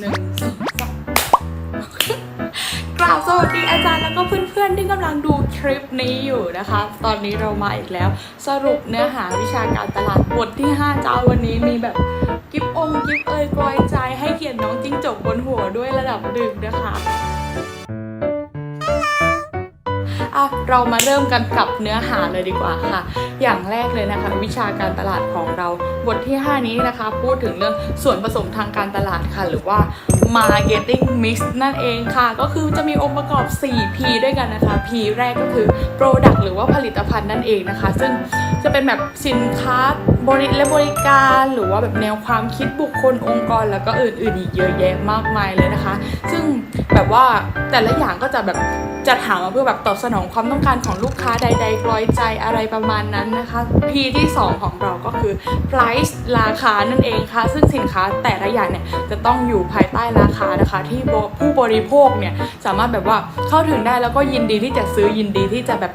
หนึ่งสองสามกล่าวสวัสดีอาจารย์แล้วก็เพื่อนๆที่กำลังดูคลิปนี้อยู่นะคะ ตอนนี้เรามาอีกแล้ว สรุปเนื้อหาวิชาการตลาดบทที่5จ้าวันนี้มีแบบกิฟองกิฟเอยกลอยใจให้เขียนน้องจิ้งจกบนหัวด้วยระดับหนึ่งนะคะ อะเรามาเริ่มกันกับเนื้อหาเลยดีกว่าค่ะ อย่างแรกเลยนะคะ วิชาการตลาดของเราบทที่ 5 นี้นะคะ พูดถึงเรื่องส่วนผสมทางการตลาดค่ะ หรือว่า marketing mix นั่นเองค่ะ ก็คือจะมีองค์ประกอบ 4P ด้วยกันนะคะ P แรกก็คือ product หรือว่าผลิตภัณฑ์นั่นเองนะคะ ซึ่ง จะเป็นแบบสินค้าบริและบริการหรือว่าแบบแนวความคิดบุคคลองค์กร แล้วก็อื่นๆอีกเยอะแยะมากมายเลยนะคะ ซึ่งแบบว่าแต่ละอย่างก็จะแบบจะถามมาเพื่อแบบตอบสนองความต้องการของลูกค้าใดๆกลอยใจอะไรประมาณนั้นนะคะ P ที่ 2 ของเราก็คือ price ราคานั่นเองค่ะ ซึ่งสินค้าแต่ละอย่างเนี่ยจะต้องอยู่ภายใต้ราคานะคะ ที่ผู้บริโภคเนี่ยสามารถแบบว่าเข้าถึงได้แล้วก็ยินดีที่จะซื้อยินดีที่จะแบบ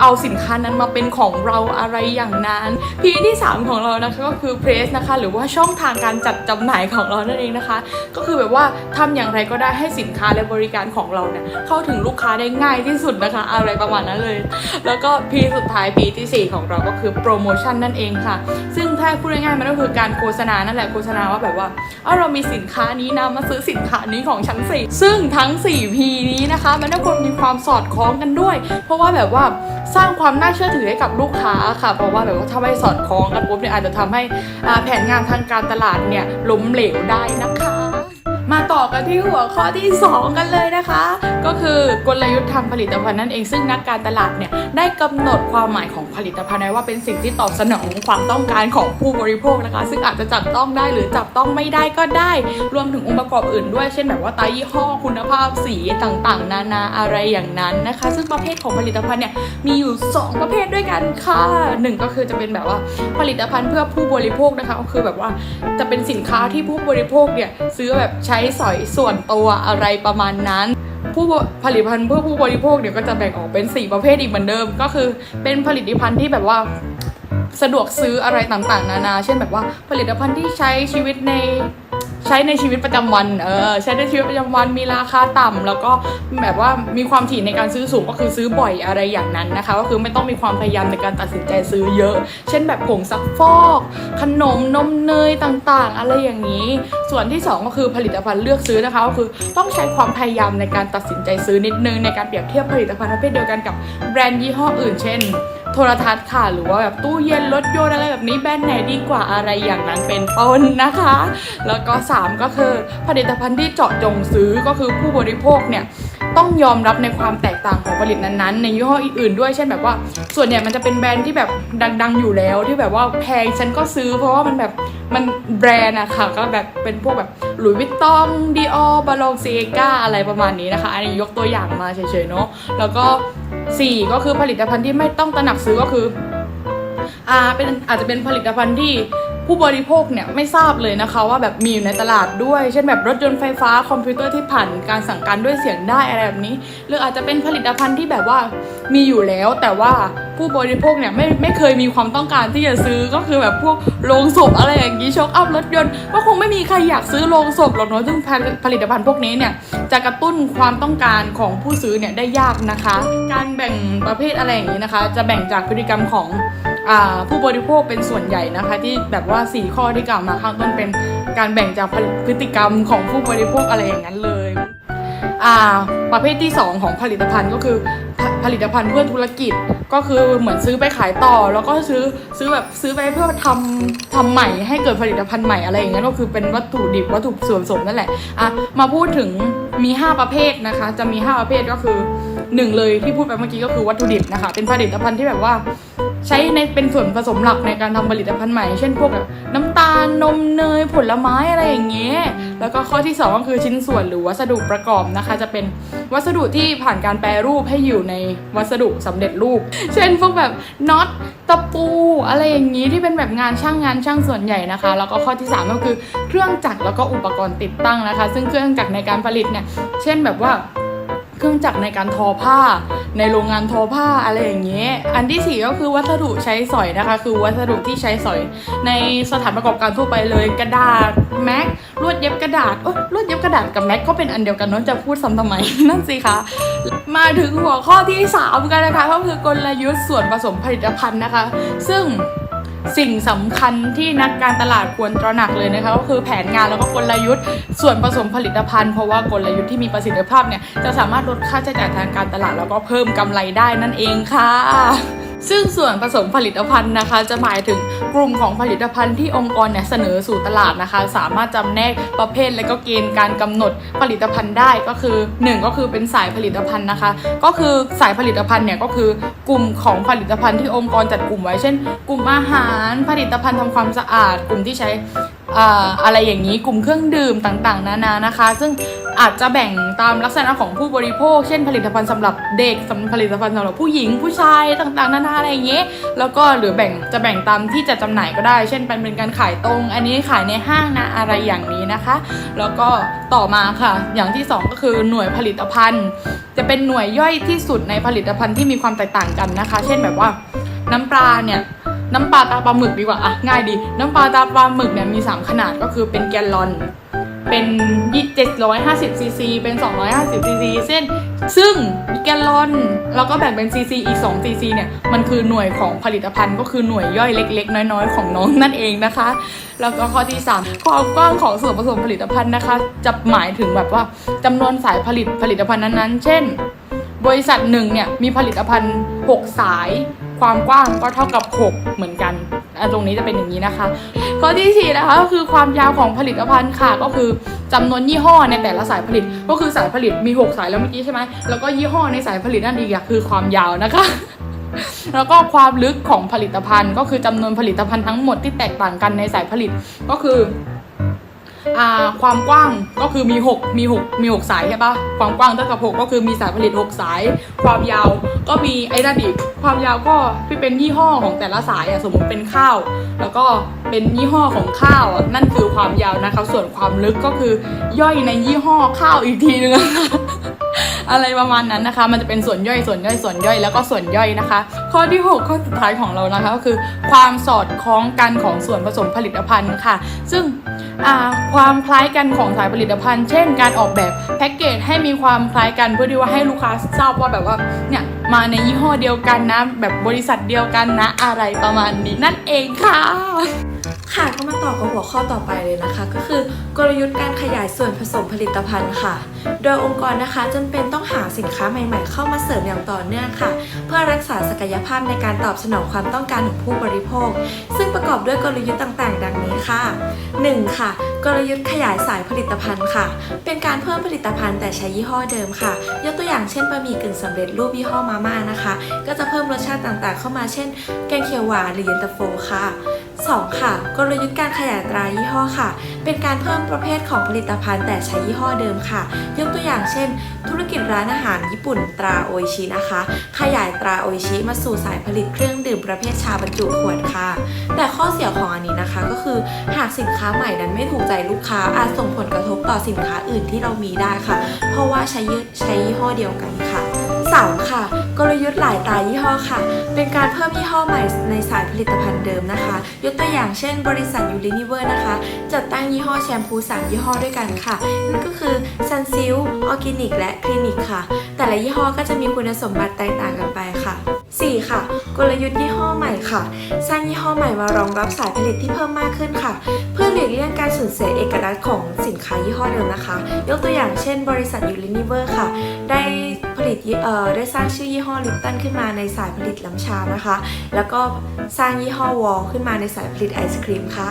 เอาสินค้านั้นมาเป็นของเราอะไรอย่างนั้น P ที่ 3 ของเรานะคะก็คือ Press นะคะหรือว่าช่องทางการจัดจำหน่ายของเรานั่นเองนะคะ ก็คือแบบว่าทำอย่างไรก็ได้ให้สินค้าและบริการของเราเนี่ยเข้าถึงลูกค้าได้ง่ายที่สุดนะคะ อะไรประมาณนั้นเลย แล้วก็ P สุดท้าย P ทีสี่ 4 ของเราก็คือโปรโมชั่นนั่นเองค่ะ ซึ่งถ้าพูดง่ายๆมันก็คือการโฆษณานั่นแหละโฆษณาว่าแบบว่าเอ้าเรามีสินค้านี้นะมาซื้อสินค้านี้ของฉันสิซึ่งทั้ง 4P นี้นะคะ มันต้องควรมีความสอดคล้องกันด้วย เพราะว่าแบบว่าสร้างความน่าเชื่อถือให้กับลูกค้าค่ะ เพราะว่าแบบว่าถ้าไม่สอดคล้องกันปุ๊บเนี่ยอาจจะทำให้แผนงานทางการตลาดเนี่ยล้มเหลวได้นะคะ มาต่อกันที่หัวข้อที่ 2 กันเลยนะคะ ก็คือกลยุทธ์ทางผลิตภัณฑ์นั่นเองซึ่งนักการตลาดเนี่ยได้กำหนดความหมายของผลิตภัณฑ์ไว้ว่าเป็นสิ่งที่ตอบสนองความต้องการของผู้บริโภคนะคะ ซึ่งอาจจะจับต้องได้หรือจับต้องไม่ได้ก็ได้ รวมถึงองค์ประกอบอื่นด้วย เช่นแบบว่าตายี่ห้อคุณภาพสีต่างๆ นานาอะไรอย่างนั้นนะคะ ซึ่งประเภทของผลิตภัณฑ์เนี่ยมีอยู่ 2 ประเภทด้วยกันค่ะหนึ่งก็คือจะเป็นแบบว่าผลิตภัณฑ์เพื่อผู้บริโภคนะคะก็คือแบบว่าจะเป็นสินค้าที่ผู้บริโภคเนี่ยซื้อแบบใช้สอยส่วนตัวอะไรประมาณนั้น ผู้ผลิตภัณฑ์เพื่อผู้บริโภคเนี่ยก็จะแบ่งออกเป็น 4 ประเภทอีกเหมือนเดิม ก็คือเป็นผลิตภัณฑ์ที่แบบว่าสะดวกซื้ออะไรต่างๆ นานา เช่นแบบว่าผลิตภัณฑ์ที่ใช้ชีวิตใน ใช้ในชีวิตประจำวันเออใช้ในชีวิตประจำวันมีราคาต่ำแล้วก็แบบว่ามีความถี่ในการซื้อสูงก็คือซื้อบ่อยอะไรอย่างนั้นนะคะ ก็คือไม่ต้องมีความพยายามในการตัดสินใจซื้อเยอะ เช่นแบบผงซักฟอก ขนมนมเนยต่างๆ อะไรอย่างนี้ ส่วนที่สองก็คือผลิตภัณฑ์เลือกซื้อนะคะก็คือต้องใช้ความพยายามในการตัดสินใจซื้อนิดนึงในการเปรียบเทียบผลิตภัณฑ์ประเภทเดียวกันกับแบรนด์ยี่ห้ออื่น เช่น โทรทัศน์ค่ะ หรือว่าแบบตู้เย็นรถยนต์อะไรแบบนี้แบรนด์ไหนดีกว่าอะไรอย่างนั้นเป็นต้นนะคะ แล้วก็ 3 ก็คือผลิตภัณฑ์ที่เจาะจงซื้อก็คือผู้บริโภคเนี่ยต้องยอมรับในความแตกต่างของผลิตนั้นๆ ในยี่ห้ออื่นๆด้วยเช่นแบบว่า ส่วนใหญ่มันจะเป็นแบรนด์ที่แบบดัง ๆ อยู่แล้วที่แบบว่าแพงฉันก็ซื้อเพราะว่ามันแบบมันแบรนด์อะค่ะ ก็แบบเป็นพวกแบบหลุยส์วิตตองดีออบาลองเซกาอะไรประมาณนี้นะคะ อันนี้ยกตัวอย่างมาเฉยๆเนาะแล้วก็ สี่ก็คือผลิตภัณฑ์ที่ไม่ต้องตระหนักซื้อก็คืออ่าเป็นอาจจะเป็นผลิตภัณฑ์ที่ ผู้บริโภคเนี่ยไม่ทราบเลยนะคะว่าแบบมีอยู่ในตลาดด้วย เช่นแบบรถยนต์ไฟฟ้าคอมพิวเตอร์ที่ผ่านการสั่งการด้วยเสียงได้อะไรแบบนี้ หรืออาจจะเป็นผลิตภัณฑ์ที่แบบว่ามีอยู่แล้ว แต่ว่าผู้บริโภคเนี่ยไม่ไม่เคยมีความต้องการที่จะซื้อก็คือแบบพวกโรงศพอะไรอย่างนี้ช็อคอัพรถยนต์ก็คงไม่มีใครอยากซื้อโรงศพหรอกเนาะซึ่งผลิตภัณฑ์พวกนี้เนี่ยจะกระตุ้นความต้องการของผู้ซื้อเนี่ยได้ยากนะคะ การแบ่งประเภทอะไรอย่างนี้นะคะ จะแบ่งจากพฤติกรรมของ ผู้บริโภคเป็นส่วนใหญ่นะคะ ที่แบบว่า 4 ข้อที่กล่าวมาข้างต้นเป็นการแบ่งจากพฤติกรรมของผู้บริโภคอะไรอย่างนั้นเลยประเภทที่ 2 ของผลิตภัณฑ์ก็คือผลิตภัณฑ์เพื่อธุรกิจก็คือเหมือนซื้อไปขายต่อ แล้วก็ซื้อซื้อแบบซื้อไปเพื่อทำทำใหม่ให้เกิดผลิตภัณฑ์ใหม่อะไรอย่างเงี้ยก็คือเป็นวัตถุดิบวัตถุส่วนผสมนั่นแหละอะมาพูดถึงมี 5 ประเภทนะคะ จะมี 5 ประเภทก็คือหนึ่งเลยที่พูดไปเมื่อกี้ก็คือวัตถุดิบนะคะ เป็นผลิตภัณฑ์ที่แบบว่า ใช้ในเป็นส่วนผสมหลักในการทำผลิตภัณฑ์ใหม่ เช่นพวกแบบน้ำตาลนมเนยผลไม้อะไรอย่างเงี้ยแล้วก็ข้อที่สองก็คือชิ้นส่วนหรือวัสดุประกอบนะคะ จะเป็นวัสดุที่ผ่านการแปรรูปให้อยู่ในวัสดุสำเร็จรูป เช่นพวกแบบน็อตตะปูอะไรอย่างนี้ที่เป็นแบบงานช่างงานช่างส่วนใหญ่นะคะ แล้วก็ข้อที่สามก็คือเครื่องจักรแล้วก็อุปกรณ์ติดตั้งนะคะ ซึ่งเครื่องจักรในการผลิตเนี่ยเช่นแบบว่า เครื่องจักรในการทอผ้า ในโรงงานทอผ้าอะไรอย่างเงี้ยอันที่สี่ก็คือวัสดุใช้สอยนะคะ คือวัสดุที่ใช้สอย ในสถานประกอบการทั่วไปเลย กระดาษแม็กลวดเย็บกระดาษโอ้ลวดเย็บกระดาษกับแม็กก็เป็นอันเดียวกันน้องจะพูดซ้ำทำไมนั่นสิคะมาถึงหัวข้อที่ 3 กันนะคะก็คือกลยุทธ์ส่วนผสมผลิตภัณฑ์นะคะ ซึ่ง สิ่งสำคัญที่นักการตลาดควรตระหนักเลยนะคะก็คือแผนงานแล้วก็กลยุทธ์ ส่วนผสมผลิตภัณฑ์ เพราะว่ากลยุทธ์ที่มีประสิทธิภาพเนี่ยจะสามารถลดค่าใช้จ่ายทางการตลาดแล้วก็เพิ่มกำไรได้นั่นเองค่ะ ซึ่งส่วนผสมผลิตภัณฑ์นะคะ จะหมายถึงกลุ่มของผลิตภัณฑ์ที่องค์กรเนี่ยเสนอสู่ตลาดนะคะ สามารถจำแนกประเภทและก็เกณฑ์การกำหนดผลิตภัณฑ์ได้ก็คือ 1 ก็คือเป็นสายผลิตภัณฑ์นะคะ ก็คือสายผลิตภัณฑ์เนี่ยก็คือกลุ่มของผลิตภัณฑ์ที่องค์กรจัดกลุ่มไว้เช่น กลุ่มอาหารผลิตภัณฑ์ทำความสะอาด กลุ่มที่ใช้อ่าอะไรอย่างนี้กลุ่มเครื่องดื่มต่างๆ นานานะคะ ซึ่ง อาจจะแบ่งตามลักษณะของผู้บริโภค เช่น ผลิตภัณฑ์สำหรับเด็กสำผลิตภัณฑ์สำหรับผู้หญิงผู้ชายต่างๆนานาอะไรอย่างเงี้ยแล้วก็หรือแบ่งจะแบ่งตามที่จะจำหน่ายก็ได้ เช่นเป็นการขายตรง อันนี้ขายในห้างนะอะไรอย่างนี้นะคะ แล้วก็ต่อมาค่ะ อย่างที่สองก็คือหน่วยผลิตภัณฑ์ จะเป็นหน่วยย่อยที่สุดในผลิตภัณฑ์ที่มีความแตกต่างกันนะคะ เช่นแบบว่าน้ำปลาเนี่ยน้ำปลาตาปลาหมึกดีกว่าอะง่ายดี น้ำปลาตาปลาหมึกเนี่ยมี 3 ขนาดก็คือเป็นแกลลอน เป็น750ซีซีเป็น 250ซีซีเส้น ซึ่งแกลลอนแล้วก็แบ่งเป็นซีซีอีก2ซีซีเนี่ย มันคือหน่วยของผลิตภัณฑ์ก็คือหน่วยย่อยเล็ก ๆ น้อย ๆ ของน้องนั่นเองนะคะ แล้วก็ข้อที่ 3 ความกว้างของส่วนผสมผลิตภัณฑ์นะคะ จะหมายถึงแบบว่าจำนวนสายผลิตผลิตภัณฑ์นั้นๆ เช่น บริษัทหนึ่งเนี่ยมีผลิตภัณฑ์ 6 สาย ความกว้างก็เท่ากับ 6 เหมือนกัน ตรงนี้จะเป็นอย่างนี้นะคะข้อที่4นะคะก็คือความยาวของผลิตภัณฑ์ค่ะก็คือจำนวนยี่ห้อในแต่ละสายผลิต ก็คือสายผลิตมี 6 สายแล้วเมื่อกี้ใช่ไหมแล้วก็ยี่ห้อในสายผลิตนั่นเองคือความยาวนะคะแล้วก็ความลึกของผลิตภัณฑ์ ก็คือจำนวนผลิตภัณฑ์ทั้งหมดที่แตกต่างกันในสายผลิตก็คือ อ่าความกว้างก็คือมี 6 มี 6 มี 6 สายใช่ปะความกว้างเท่ากับ 6 ก็คือมีสายผลิต 6 สาย ความยาวก็มีไอ้นั่นอีกความยาวก็ที่เป็นยี่ห้อของแต่ละสายอะสมมติเป็นข้าว แล้วก็เป็นยี่ห้อของข้าวนั่นคือความยาวนะคะ ส่วนความลึกก็คือย่อยในยี่ห้อข้าวอีกทีนึง อะไรประมาณนั้นนะคะ มันจะเป็นส่วนย่อยส่วนย่อยส่วนย่อยแล้วก็ส่วนย่อยนะคะ ข้อที่ 6 ข้อสุดท้ายของเรานะคะก็คือ ความสอดคล้องกันของส่วนผสมผลิตภัณฑ์ค่ะ ซึ่งความคล้ายกันของสายผลิตภัณฑ์ เช่น การออกแบบแพ็กเกจให้มีความคล้ายกันเพื่อที่ว่าให้ลูกค้าทราบว่าแบบว่าเนี่ยมาในยี่ห้อเดียวกันนะ แบบบริษัทเดียวกันนะอะไรประมาณนี้นั่นเองค่ะ ค่ะก็มาต่อกับหัวข้อต่อไปเลยนะคะ ก็คือ กลยุทธ์การขยายส่วนผสมผลิตภัณฑ์ค่ะ โดยองค์กรนะคะจำเป็นต้องหาสินค้าใหม่ๆ เข้ามาเสริมอย่างต่อเนื่องค่ะ เพื่อรักษาศักยภาพในการตอบสนองความต้องการของผู้บริโภค ซึ่งประกอบด้วยกลยุทธ์ต่างๆ ดังนี้ค่ะ 1. ค่ะ กลยุทธ์ขยายสายผลิตภัณฑ์ค่ะ เป็นการเพิ่มผลิตภัณฑ์แต่ใช้ยี่ห้อเดิมค่ะ ยกตัวอย่างเช่นบะหมี่กึ่งสำเร็จรูปยี่ห้อมาม่านะคะ ก็จะเพิ่มรสชาติต่างๆ เข้ามาเช่น แกงเขียวหวานหรือเย็นตาโฟค่ะ 2. ค่ะ กลยุทธ์การขยายตรายี่ห้อค่ะ เป็นการเพิ่มประเภทของผลิตภัณฑ์แต่ใช้ยี่ห้อเดิมค่ะ ยกตัวอย่างเช่น ธุรกิจร้านอาหารญี่ปุ่นตราโอชินะคะ ขยายตราโอชิมาสู่สายผลิตเครื่องดื่มประเภทชาบรรจุขวดค่ะ แต่ข้อเสียของอันนี้นะคะก็คือหากสินค้าใหม่นั้นไม่ถูกใจลูกค้าอาจส่งผลกระทบต่อสินค้าอื่นที่เรามีได้ค่ะ เพราะว่าใช้ใช้ยี่ห้อเดียวกันค่ะ 3. ค่ะ กลยุทธ์หลายตายี่ห้อค่ะ เป็นการเพิ่มยี่ห้อใหม่ในสายผลิตภัณฑ์เดิมนะคะ ยกตัวอย่างเช่น บริษัทยูรินิเวอร์นะคะ จัดตั้งยี่ห้อแชมพู 3 ยี่ห้อด้วยกันค่ะ นั่นก็คือ Sunsilk Organic และ Clinic ค่ะ แต่ละยี่ห้อก็จะมีคุณสมบัติแตกต่างกันไปค่ะ 4. ค่ะ กลยุทธ์ยี่ห้อใหม่ค่ะ สร้างยี่ห้อใหม่มารองรับสายผลิตที่เพิ่มมากขึ้นค่ะเหลีกเลี่ยงการสูญเสียเอกลักษณ์ของสินค้ายี่ห้อเดิมนะคะ ยกตัวอย่างเช่น บริษัทยูรินิเวอร์ค่ะ ได้ผลิตเอ่อได้สร้างชื่อยี่ห้อลิปตันขึ้นมาในสายผลิตน้ำชานะคะ แล้วก็สร้างยี่ห้อวอลขึ้นมาในสายผลิตไอศครีมค่ะ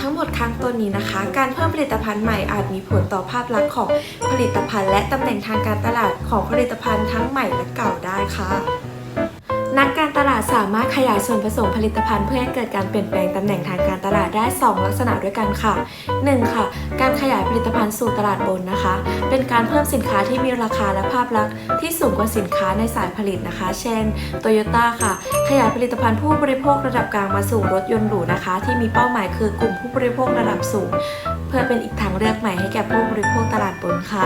ทั้งหมดข้งต้นนี้นะคะ การเพิ่มผลิตภัณฑ์ใหม่อาจมีผลต่อภาพลักษณ์ของผลิตภัณฑ์ และตำแหน่งทางการตลาดของผลิตภัณฑ์ทั้งใหม่และเก่าได้ค่ะ นักการตลาดสามารถขยายส่วนผสมผลิตภัณฑ์เพื่อให้เกิดการเปลี่ยนแปลงตำแหน่งทางการตลาดได้ 2 ลักษณะด้วยกันค่ะ 1. ค่ะ การขยายผลิตภัณฑ์สู่ตลาดบนนะคะ เป็นการเพิ่มสินค้าที่มีราคาและภาพลักษณ์ที่สูงกว่าสินค้าในสายผลิตนะคะ เช่น Toyota ค่ะ ขยายผลิตภัณฑ์ผู้บริโภคระดับกลางมาสู่รถยนต์หรูนะคะ ที่มีเป้าหมายคือกลุ่มผู้บริโภคระดับสูง เพื่อเป็นอีกทางเลือกใหม่ให้แก่ผู้บริโภคตลาดบนค่ะ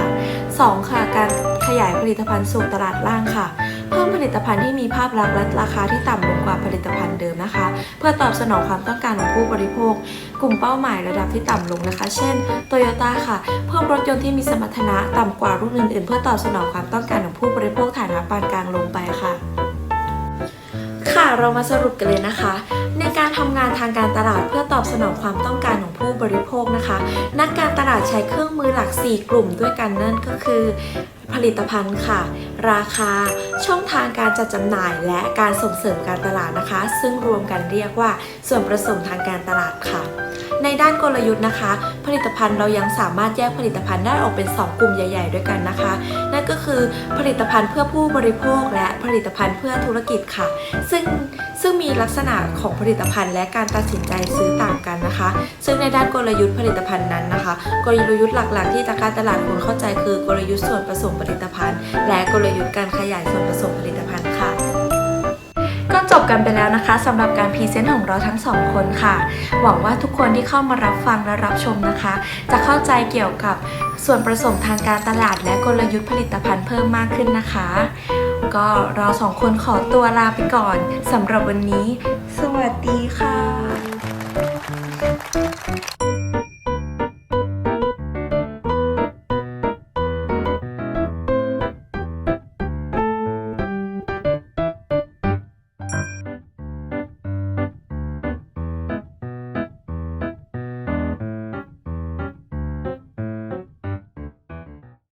2. ค่ะ การขยายผลิตภัณฑ์สู่ตลาดล่างค่ะ เพิ่มผลิตภัณฑ์ที่มีภาพลักษณ์และราคาที่ต่ำลงกว่าผลิตภัณฑ์เดิมนะคะ เพื่อตอบสนองความต้องการของผู้บริโภค กลุ่มเป้าหมายระดับที่ต่ำลงนะคะ เช่นโตโยต้าค่ะ เพิ่มรถยนต์ที่มีสมรรถนะต่ำกว่ารุ่นอื่นๆ เพื่อตอบสนองความต้องการของผู้บริโภคฐานะปานกลางลงไปค่ะ ค่ะเรามาสรุปกันเลยนะคะในการทำงานทางการตลาดเพื่อตอบสนองความต้องการของผู้บริโภคนะคะ นักการตลาดใช้เครื่องมือหลัก 4 กลุ่มด้วยกันนั่นก็คือ ผลิตภัณฑ์ค่ะ ราคา ช่องทางการจัดจำหน่าย และการส่งเสริมการตลาดนะคะ ซึ่งรวมกันเรียกว่าส่วนผสมทางการตลาดค่ะ ในด้านกลยุทธ์นะคะ ผลิตภัณฑ์เรายังสามารถแยกผลิตภัณฑ์ได้ออกเป็น 2 กลุ่มใหญ่ ๆ ด้วยกันนะคะ นั่นก็คือผลิตภัณฑ์เพื่อผู้บริโภค และผลิตภัณฑ์เพื่อธุรกิจค่ะ ซึ่งซึ่งมีลักษณะของผลิตภัณฑ์และการตัดสินใจซื้อต่างกันนะคะ ซึ่งในด้านกลยุทธ์ผลิตภัณฑ์นั้นนะคะ กลยุทธ์หลักๆ ที่ทางการตลาดควรเข้าใจคือกลยุทธ์ส่วนผสมผลิตภัณฑ์ และกลยุทธ์การขยายส่วนผสมผลิตภัณฑ์ ก็จบกันไปแล้วนะคะสำหรับการพรีเซนต์ของเราทั้งสองคนค่ะ หวังว่าทุกคนที่เข้ามารับฟังและรับชมนะคะ จะเข้าใจเกี่ยวกับส่วนประสมทางการตลาดและกลยุทธ์ผลิตภัณฑ์เพิ่มมากขึ้นนะคะ ก็เราสองคนขอตัวลาไปก่อนสำหรับวันนี้ สวัสดีค่ะ